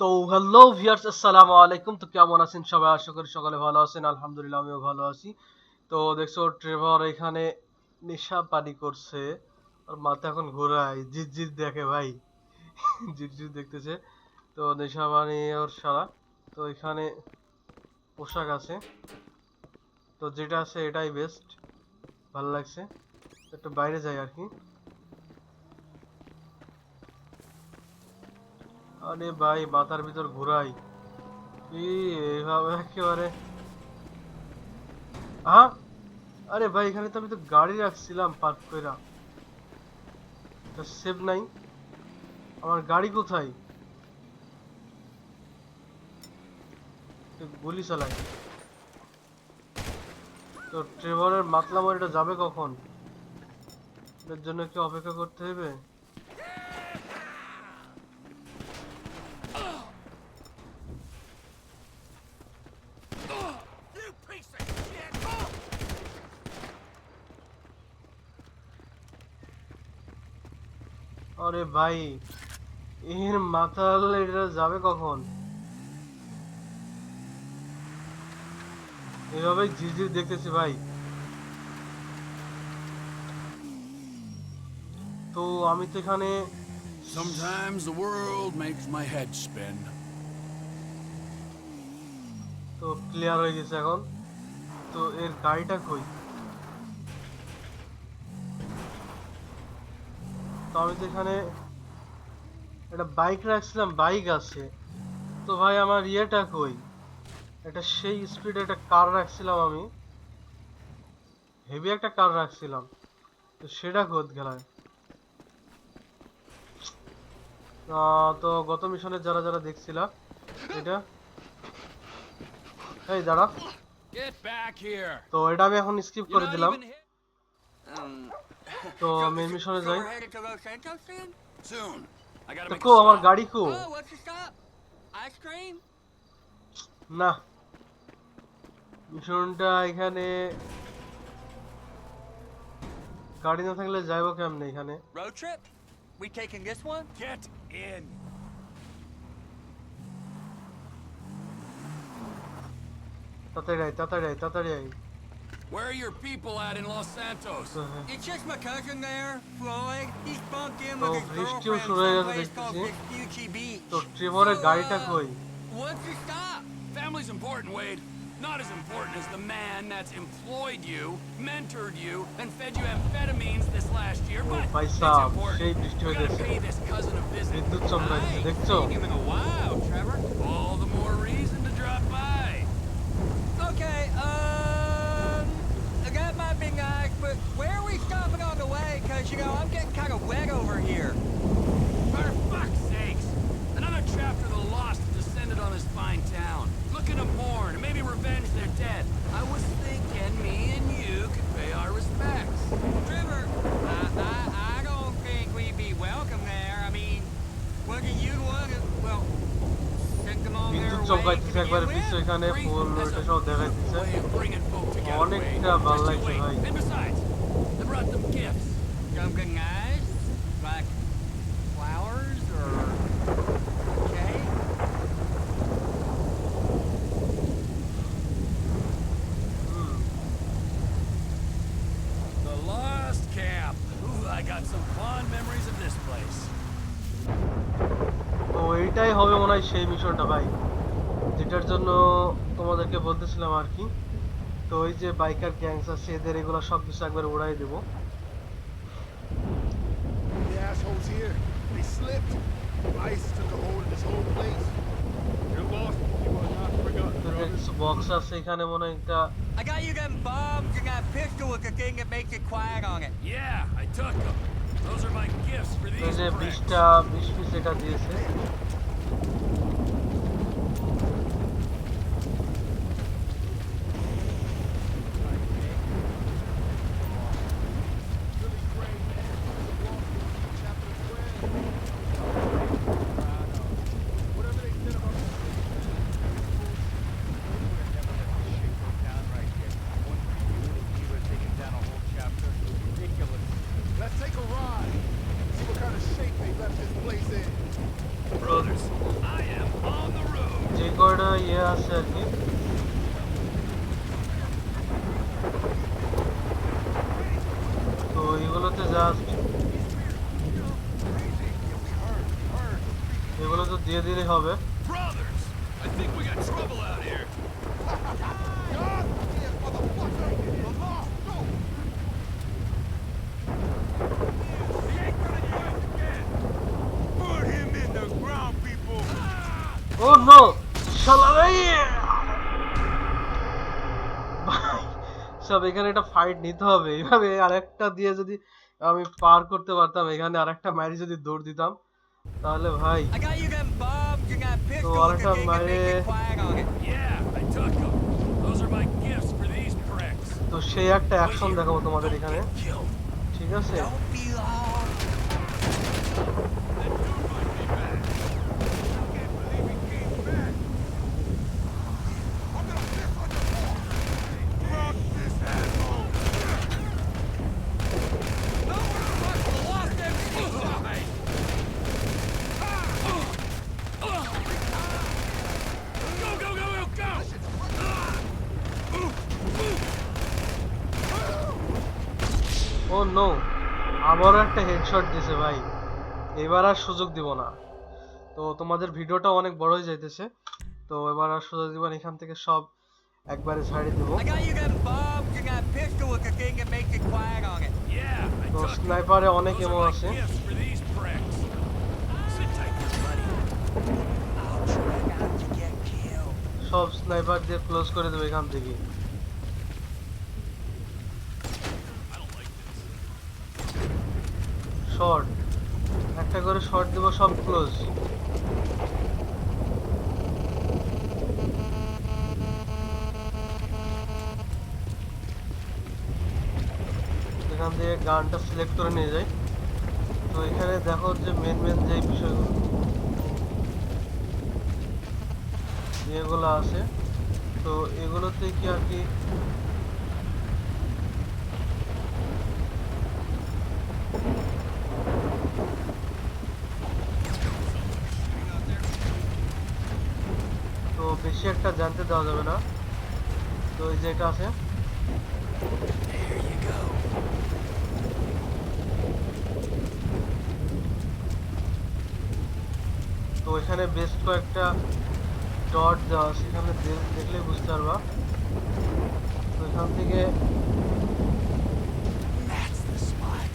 তো hello viewers আসসালামু আলাইকুম। তো কেমন আছেন সবাই? আশা করি সকালে ভালো আছেন। আলহামদুলিল্লাহ, আমিও ভালো আছি। তো দেখছ ট্রেভর এখানে নেশা পানি করছে। আর মাথা এখন ঘোরায়। জিত দেখে ভাই। জিত দেখতেছে। তো নেশা পানি ওর সারা তো এখানে পোশাক আছে। তো যেটা আছে এটাই বেস্ট ভালো লাগছে। একটু বাইরে যাই আর কি। আরে ভাই, মাথার ভিতর ঘুরাই। এইভাবে একেবারে? হ্যাঁ আরে ভাই, এখানে তো আমি তো গাড়ি রাখছিলাম, পার্ক কইরা। তো সেভ নাই। আমার গাড়ি কোথায়? গুলি চালাই। তো ট্রেভরের মাতলা মারিটা যাবে কখন? এর জন্য কি অপেক্ষা করতে হবে You piece of shit! আরে ভাই এর মাথা এটা যাবে কখন? এভাবে ঝিঝির দেখতেছি ভাই। তো আমি তো এখানে Sometimes the world makes my head spin. তো ক্লিয়ার হয়ে গেছে এখন। তো এর গাড়িটা কই? আমি তো এখানে একটা বাইক রাখছিলাম বাইক আছে। তো ভাই আমার ইয়েটা কই? এটা সেই স্পিডে একটা কার রাখছিলাম আমি। হেভি একটা কার রাখছিলাম। তো সেটা কোথ গেলায়। তো গত মিশনে যারা যারা দেখছিলা এটা? এই দাঁড়া! তো এটা আমি এখন স্কিপ করে দিলাম even hit- Um, তো so মেন we মিশনে go যাই headed to Los Santos তো মেন মিশনে যাই। দেখো আমার গাড়ি কো। না। মিশনটা এখানে গাড়ি না থাকলে যাইব কেমনে এখানে? তাতে আয় তাড়াতাড়ি আয় তাড়াতাড়ি আয়। Where are your people at in Los Santos? It's just my cousin there, Floyd. He's bunked in with his girlfriend someplace called Vespucci Beach. So, uh, what's your stop? Family's important, Wade. Not as important as the man that's employed you, mentored you, and fed you amphetamines this last year, but oh, it's important. You gotta pay this cousin a visit. I ain't seen him in a while, Trevor. Ooh, I got some fond memories of this place. তো এইটাই হবে মনে হয় সেই মিশনটা ভাই যেটার জন্য তোমাদেরকে বলতেছিলাম আর কি তো ওই যে বাইকার গ্যাংস আছে এদের এগুলো সব কিছু একবার উড়াই দেবো বক্স আছে এখানে মনে একটা I got you them bombs and that pistol with the thing that makes it quiet on it. Yeah, I took them. Those are my gifts for এই these যে pricks. বিশটা বিশ পিস এটা দিয়েছে Billy Gray, man. The Wall Street chapter 12. Whatever they said about Let's take a ride. See what kind of shape they left this place in. Brothers, I am আসছে আর কি তো এগুলোতে just এগুলো তো দিয়ে দিলেই হবে Brothers, I think we got trouble out here. Put him in the ground, no শালা ভাই ভাই, সব এখানে একটা ফাইট নিতে হবে। এইভাবে আরেকটা দিয়ে যদি আমি পার করতে পারতাম এখানে আরেকটা মারি যদি দৌড় দিতাম তাহলে ভাই for these pricks. তো সেই একটা অ্যাকশন দেখাবো তোমাদের এখানে. ঠিক আছে Don't be long. Can't believe he came back! I'm gonna piss on your wall! Drop this asshole! Lost them suicide. Go, go, go, go, go! Oh no আবারও একটা হেডশট দিছে ভাই। এবার আর সুযোগ দিব না। তো তোমাদের ভিডিওটা অনেক বড়ই যাইতেছে। তো এবার আর সুযোগ দিব না এখান থেকে সব একবারে ছাড়িয়ে দিব। তো স্নাইপারে অনেক এমন আছে। সব স্নাইপার দিয়ে ক্লোজ করে দেবে এখান থেকে। শর্ট। একটা করে শর্ট দেবো, সব ক্লোজ। এখান থেকে গানটা সিলেক্ট করে নিয়ে যাই। তো এখানে দেখো যে মেন মেন যে বিষয়গুলো, যেগুলো আছে, তো এগুলোতে কি আর কি তো বেশি একটা জানতে দেওয়া যাবে না। তো এই যে এটা আছে। There you go. তো এখানে বেশ কয়েকটা ডট দেওয়া আছে। এখানে দে- দেখলেই বুঝতে পারবা। তো এখান থেকে That's the spot.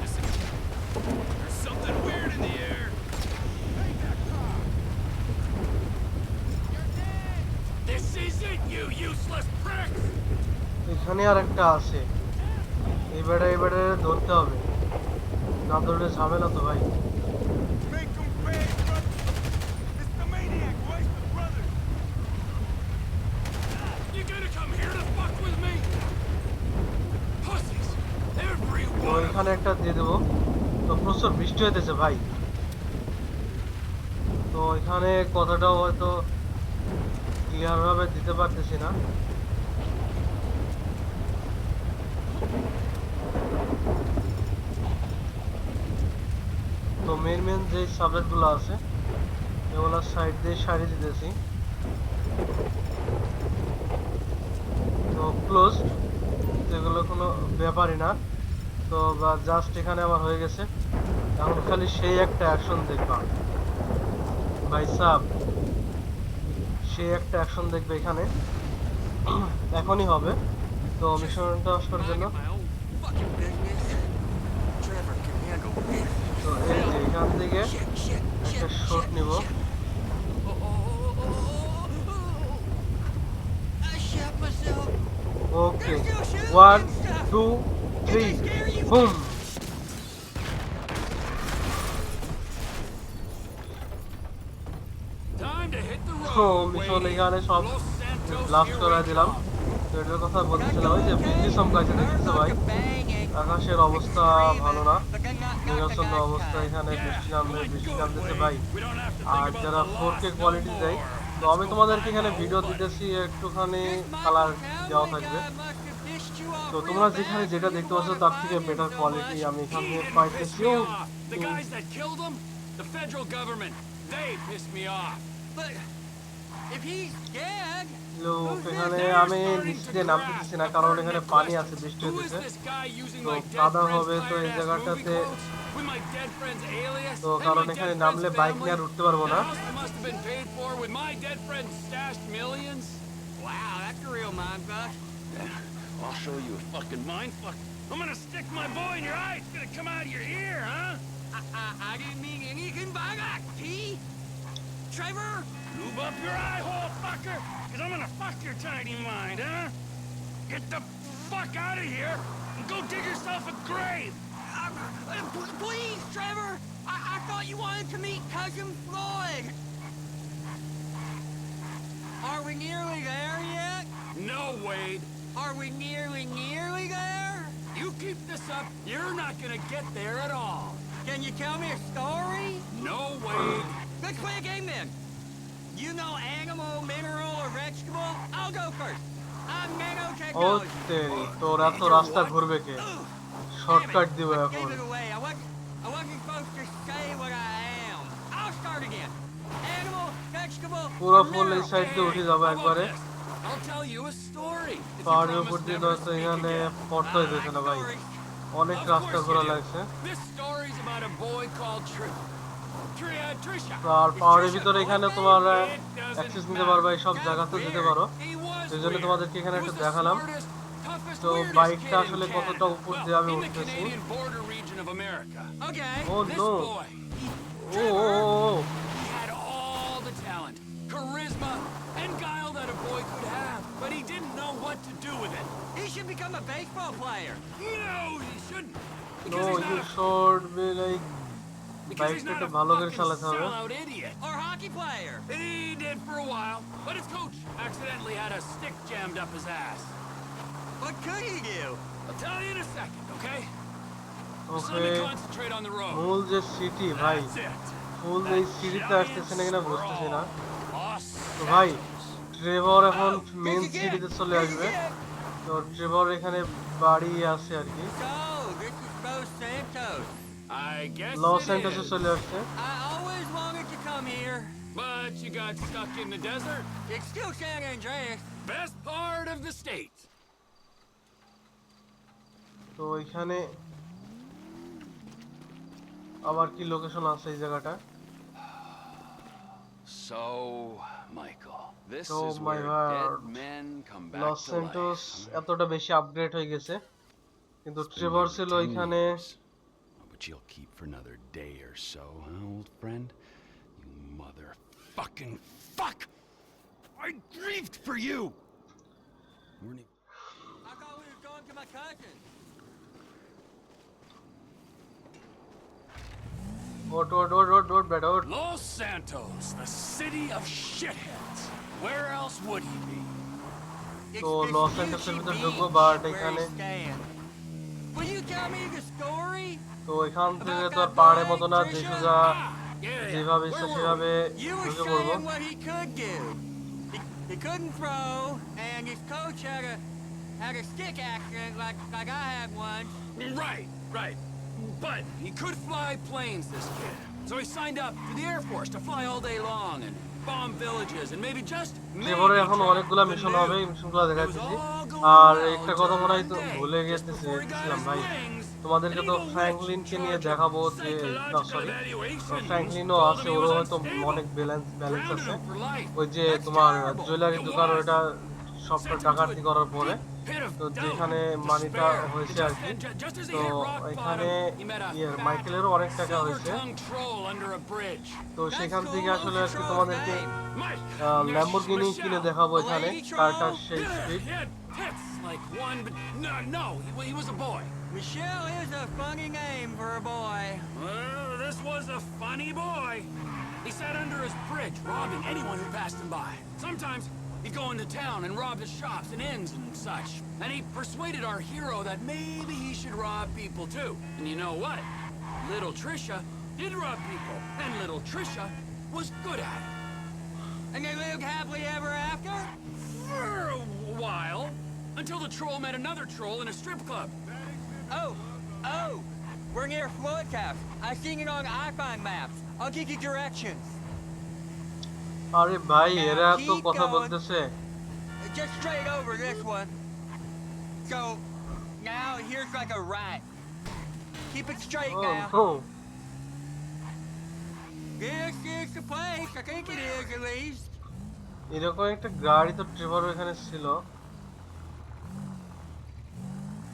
Listen, there's something weird in the air. This is it, you useless pricks! এখানে আর একটা আছে এবারে এবারে ধরতে হবে। না ধরলে ঝামেলা তো একটা দিয়ে দেবো। তো প্রচুর বৃষ্টি হইতেছে ভাই। তো এখানে কথাটাও হয়তো ক্লিয়ার ভাবে দিতে পারতেছি না। যে সাবজেক্টগুলো আছে এগুলো সাইড দিয়ে সারি দিতেছি। তো ক্লোজ এগুলো কোনো ব্যাপারই না। তো বা জাস্ট এখানে আমার হয়ে গেছে। এখন খালি সেই একটা অ্যাকশন দেখবা। ভাই সাব সেই একটা অ্যাকশন দেখবে এখানে। এখনই হবে। তো মিশনটা করার জন্য Mind my own fucking business. Trevor can handle this. তো এই যে এখান থেকে একটা শট নিব. Oh, oh, oh, oh, oh, oh. Okay one. Two three? Boom তো. মিশন. এখানে সব ব্লাস্ট করে দিলাম এটার কথা বলতেছিলাম যে ভাই আকাশের অবস্থা ভালো না মেঘাচ্ছন্ন অবস্থা এখানে বৃষ্টি নামবে বৃষ্টি নামতেছে ভাই আর যারা ফোর কে কোয়ালিটি দেয়. তো আমি তোমাদেরকে এখানে ভিডিও দিতেছি একটুখানি কালার দেওয়া থাকবে তো তোমরা যেখানে যেটা দেখতে পাচ্ছ তার থেকে বেটার কোয়ালিটি আমি এখান থেকে পাইতেছি The federal government, they pissed me off. But লোক এখানে আমি নিচে নামতে দিচ্ছি না কারণ এখানে পানি আছে বৃষ্টি using তো কাদা হবে তো এই জায়গাটাতে movie quotes with my dead friend's alias তো কারণ এখানে নামলে বাইক নিয়ে আর উঠতে পারব না must have been for with my dead friend's stashed millions. wow, that's a. I'll show you a fucking mindfuck. I'm gonna stick my boy in your eye. It's gonna come out of your ear, huh? I, I, I didn't mean anything by that, T. Trevor, Lube up your eye hole, fucker, because I'm gonna fuck your tiny mind, huh? Get the fuck out of here and go dig yourself a grave. uh, uh, please, Trevor. I, I thought you wanted to meet Cousin Floyd. Are we nearly there yet? No, Wade. Are we nearly, nearly there? You keep this up, you're not gonna get there at all. Can you tell me a story? No, Wade. Let's play a game then. You know animal, mineral, or vegetable? I'll go first. I'm O nanotechnology. তেরি তোর এত রাস্তা ঘুরবে কে Ugh, shortcut দিব I এখন gave it away. I wasn't, I wasn't supposed to say what I am. I'll start again. Animal, vegetable, পুরো or ফুল এই mineral. Side দিয়ে উঠে যাবো How about একবারে this? I'll tell you a story. if you পাহাড়ের promise উপর দিয়ে never তো to speak এখানে again. পড়তে I হইতেছে like না ভাই stories. অনেক Of রাস্তা course ঘোরা you do. লাগছে This story's about a boy called Tri- Tri- uh, Trisha. আর পাহাড়ের ভিতরে এখানে তোমার অ্যাক্সেস নিতে. পারবা এই সব জায়গাতে যেতে পারো সেই জন্য তোমাদেরকে এখানে একটা দেখালাম। তো বাইকটা আসলে কতটা উপর দিয়ে আমি উঠতেছি. ও no oh oh charisma, and guile that a boy could have, but he didn't know what to do with it. He should become a baseball player. No, he shouldn't. No Because he's you not a, should be like because he's not a ভালো করে fucking চালাতে হবে sellout idiot. Or hockey player. He did for a while, but his coach accidentally had a stick jammed up his ass. What could he do? I'll tell you in a second, okay? Okay concentrate on the road. মূল যে city ভাই. ফুল এই সিটিতে আসতেছে না কিনা বুঝতেছি না তো ভাই. ট্রেভর এখন মেন. সিটিতে চলে আসবে. তো ট্রেভর এখানে বাড়ি আছে আর কি লস it চলে আসছে. But you got stuck in the desert. It's still San Andreas. Best part of the state. তো এখানে আবার কি লোকেশন আছে এই জায়গাটা So, Michael, this Oh is my where dead men come back সেন্টোস life. এতটা বেশি আপগ্রেড হয়ে গেছে কিন্তু ট্রেভর ছিল 10 এখানে years. Oh, But you'll keep for another day or so, huh, old friend? You motherfucking fuck! I grieved for you! Morning. I thought we were going to my cousin. Out, out, out, out, out, out. Los Santos, the city of shitheads. Where else would he be? So Los Santos is the Dugo bar, Will you tell me the story? তো এখান থেকে তো আর পাহাড়ের মতো না যে সোজা Ah. যেভাবে ইচ্ছা সেভাবে ঢুকে পড়ব he couldn't throw, and his coach had a had a stick accident like like I had one. Right, right. But he could fly planes, this kid. So he signed up for the Air Force to fly all day long and bomb villages and maybe just maybe এখন অনেকগুলা mission হবে এই মিশনগুলো দেখাচ্ছি আর একটা কথা মনে হয় তো ভুলে just গেতেছি before he got ছিলাম his ভাই তোমাদেরকে তো ফ্র্যাঙ্কলিনকে নিয়ে দেখাবো যে, না সরি ফ্র্যাঙ্কলিনও আছে, ওরও হয়তো অনেক ব্যালেন্স ব্যালেন্স আছে। ওই যে তোমার জুয়েলারি দোকান, ওইটা সবটা ডাকাতি করার পরে, তো যেখানে মানিটা হয়েছে আর কি, তো এখানে মাইকেলেরও অনেক টাকা হয়েছে। তো সেখান থেকে আসলে আজকে তোমাদেরকে ল্যাম্বরগিনি কিনে দেখাবো এখানে কারটা সেই he had tits like one, but no, no, he, wa- he was a boy. Michelle is a funny name for a boy. Well, this was a funny boy. He sat under his bridge, robbing anyone who passed him by. Sometimes he'd go into town and rob the shops and inns and such. And he persuaded our hero that maybe he should rob people too. And you know what? Little Trisha did rob people, and little Trisha was good at it. And they lived happily ever after? For a while. Until the troll met another troll in a strip club. Oh, oh, we're near Floyd House. I seen it on iFind maps. I'll give you directions. আরে ভাই এরা তো keep কথা going. বলতেছে Just straight over this one. So, now here's like a right. Keep it straight O, now. O, This is the place. I think it is at least. এরকম একটা গাড়ি তো ট্রেভার এখানে ছিল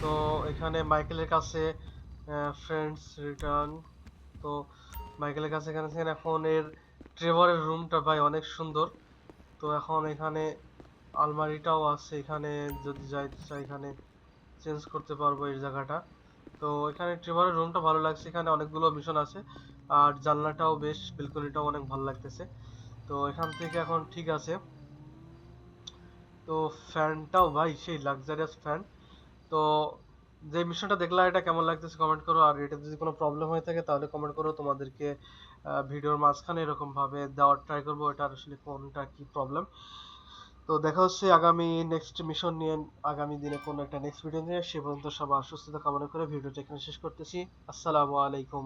তো এখানে মাইকেলের কাছে ফ্রেন্ডস রিটার্ন তো মাইকেলের কাছে এখানে এখন এর ট্রেভারের রুমটা ভাই অনেক সুন্দর। তো এখন এখানে আলমারিটাও আছে, এখানে যদি যাইতে চাই এখানে চেঞ্জ করতে পারব এই জায়গাটা। তো এখানে ট্রেভারের রুমটা ভালো লাগছে, এখানে অনেকগুলো মিশন আছে। আর জানলাটাও বেশ বেলকনিটাও অনেক ভালো লাগতেছে। তো এখান থেকে এখন ঠিক আছে। তো ফ্যানটাও ভাই সেই লাক্সারিয়াস ফ্যান তো যে মিশনটা দেখলাম এটা কেমন লাগতেছে কমেন্ট করো, আর এটা যদি কোনো প্রবলেম হয়ে থাকে, তাহলে কমেন্ট করো, তোমাদেরকে ভিডিওর মাঝখানে এরকম ভাবে দেওয়ার ট্রাই করব, এটা আসলে কোনটা কি প্রবলেম তো দেখা হচ্ছে আগামী নেক্সট মিশন নিয়ে, আগামী দিনে কোন একটা নেক্সট ভিডিও নিয়ে, সে পর্যন্ত সবার সুস্থতা কামনা করে ভিডিওটা এখানে শেষ করতেছি। আসসালামু আলাইকুম।